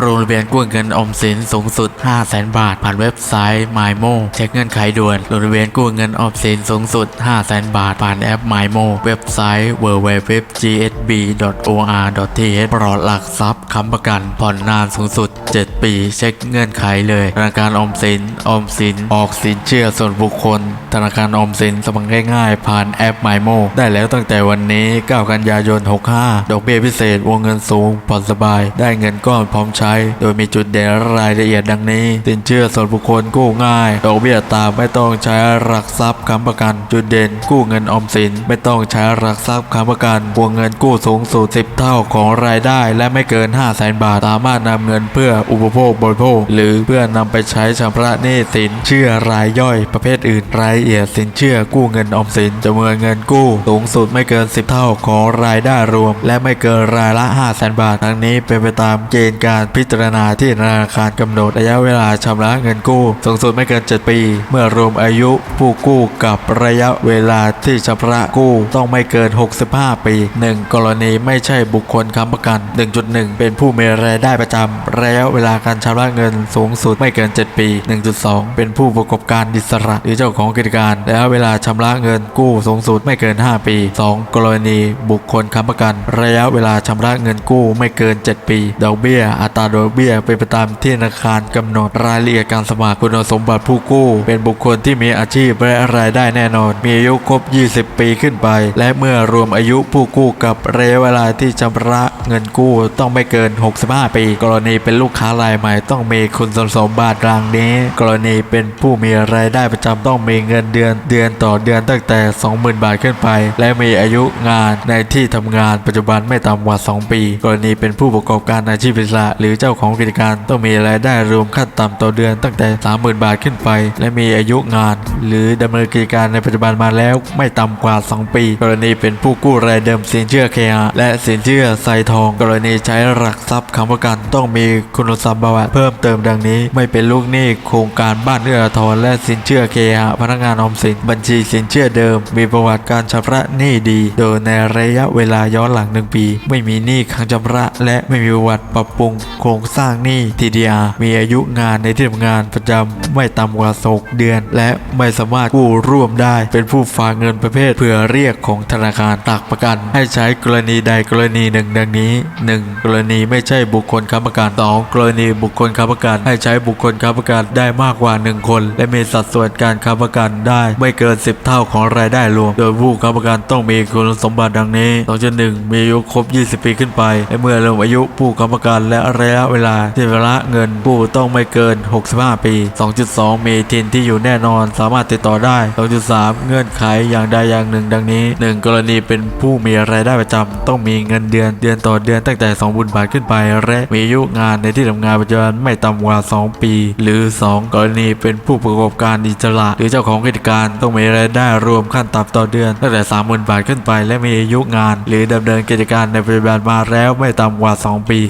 โรงเรียนกู้เงินออมสินสูงสุด 5 0 0แสนบาท ผ่านเว็บไซต์ MyMo เช็คเงื่อนไขด่วนโรงเรียนกู้เงินออมสินสูงสุด 5 0 0แสนบาท ผ่านแอป MyMo เว็บไซต์ www.gsb.or.th ปลอดหลักทรัพย์ค้ำประกัน ผ่อนนานสูงสุด 7 ปี เช็คเงื่อนไขเลยธนาคารออมสินออมสินออกสินเชื่อส่วนบุคคล ธนาคารออมสินสมัครง่ายๆผ่านแอป MyMo ได้แล้วตั้งแต่วันนี้ 9 กันยายน 65 ดอกเบี้ยพิเศษวงเงินสูงผ่อนสบาย ได้เงินก้อนพร้อมใช้โดยมีจุดเด่นรายละเอียดดังนี้ สินเชื่อส่วนบุคคลกู้ง่าย ดอกเบี้ยต่ำไม่ต้องใช้หลักทรัพย์ค้ำประกัน จุดเด่น กู้เงินออมสิน ไม่ต้องใช้หลักทรัพย์ค้ำประกันวงเงินกู้สูงสุด10 เท่าของรายได้ และไม่เกิน 5 0 0แสนบาท สามารถนำเงินเพื่ออุปโภคบริโภค หรือเพื่อนำไปใช้ชำระหนี้สิน เชื่อรายย่อยประเภทอื่น รายละเอียดสินเชื่อกู้เงินออมสินจำนวนเงินกู้สูงสุดไม่เกิน 10 เท่าของรายได้รวม และไม่เกินรายละ 5 0 0แสนบาท ทั้งนี้เป็นไปตามเกณฑ์การพิิจารณาที่ธนาคารกำหนดระยะเวลาชำระเงินกู้สูงสุดไม่เกิน 7 ปี เมื่อรวมอายุผู้กู้กับระยะเวลาที่ชำระกู้ต้องไม่เกิน 65 ปี 1. กรณีไม่ใช่บุคคลค้ำประกัน 1.1 เป็นผู้มีรายได้ประจำระยะเวลาการชำระเงินสูงสุดไม่เกิน 7 ปี 1.2 เป็นผู้ประกอบการอิสระหรือเจ้าของกิจการระยะเวลาชำระเงินกู้สูงสุดไม่เกิน 5 ปี 2. กรณีบุคคลค้ำประกัน ระยะเวลาชำระเงินกู้ไม่เกิน 7 ปี ดอกเบี้ยอัตราดอกเบี้ยเป็นไปตามที่ธนาคารกำหนดรายละเอียดการสมัครคุณสมบัติผู้กู้ เป็นบุคคลที่มีอาชีพและรายได้แน่นอน มีอายุครบ 20 ปีขึ้นไป และเมื่อรวมอายุผู้กู้กับระยะเวลาที่ชำระ เงินกู้ต้องไม่เกิน 65 ปี กรณีเป็นลูกค้ารายใหม่ต้องมีคุณสมบัติดังนี้ กรณีเป็นผู้มีรายได้ประจำต้องมีเงินเดือนเดือนต่อเดือนตั้งแต่ 20,000 บาทขึ้นไป และมีอายุงานในที่ทำงานปัจจุบันไม่ต่ำกว่า 2 ปี กรณีเป็นผู้ประกอบการอาชีพอิสระหรือเจ้าของกิจการต้องมีรายได้รวมขั้นต่ำต่อเดือนตั้งแต่ 30,000 บาทขึ้นไป และมีอายุงาน หรือดำเนินกิจการในปัจจุบันมาแล้วไม่ต่ำกว่า 2 ปี กรณีเป็นผู้กู้รายเดิมสินเชื่อเคอาและสินเชื่อไซทอง กรณีใช้หลักทรัพย์ค้ำประกันต้องมีคุณสมบัติเพิ่มเติมดังนี้ ไม่เป็นลูกหนี้โครงการบ้านเอื้ออาทรและสินเชื่อเคอาพนักงานออมสิน บัญชีสินเชื่อเดิม มีประวัติการชำระหนี้ดี โดยในระยะเวลาย้อนหลังหนึ่งปี ไม่มีหนี้ค้างชำระ และไม่มีประวัติปรับปรุงโครงสร้างหนี้ TDR มีอายุงานในที่ทำงานประจำไม่ต่ำกว่า6เดือน และไม่สามารถกู้ร่วมได้ เป็นผู้ฝากเงินประเภทเพื่อเรียกของธนาคารหลักประกัน ให้ใช้กรณีใดกรณีหนึ่งดังนี้ 1. กรณีไม่ใช่บุคคลค้ำประกัน 2. กรณีบุคคลค้ำประกันให้ใช้บุคคลค้ำประกันได้มากกว่า 1 คน และมีสัดส่วนการค้ำประกันได้ไม่เกิน 10 เท่าของรายได้รวม โดยผู้ค้ำประกันต้องมีคุณสมบัติดังนี้2.1มีอายุครบ 20 ปีขึ้นไปและเมื่อรวมอายุผู้ค้ำประกันและระยะเวลาที่ชำระเงินผู้ต้องไม่เกิน 65 ปี 2.2 มีทินที่อยู่แน่นอนสามารถติดต่อได้ 2.3 เงื่อนไขอย่างใดอย่างหนึ่ง ดังนี้ 1. กรณีเป็นผู้มีรายได้ประจำต้องมีเงินเดือนเดือนต่อเดือนตั้งแต่ 2 บุญบาทขึ้นไป และมีอายุงานในที่ทำงานปัจจุบันไม่ต่ำกว่า 2 ปี หรือ 2 กรณีเป็นผู้ประกอบการอิสระ หรือเจ้าของกิจการต้องมีรายได้รวมขั้นต่ำต่อเดือน ตั้งแต่ 30,000 บาทขึ้นไป และมีอายุงาน หรือดำเนินกิจการในปัจจุบันมาแล้วไม่ต่ำกว่า 2 ปี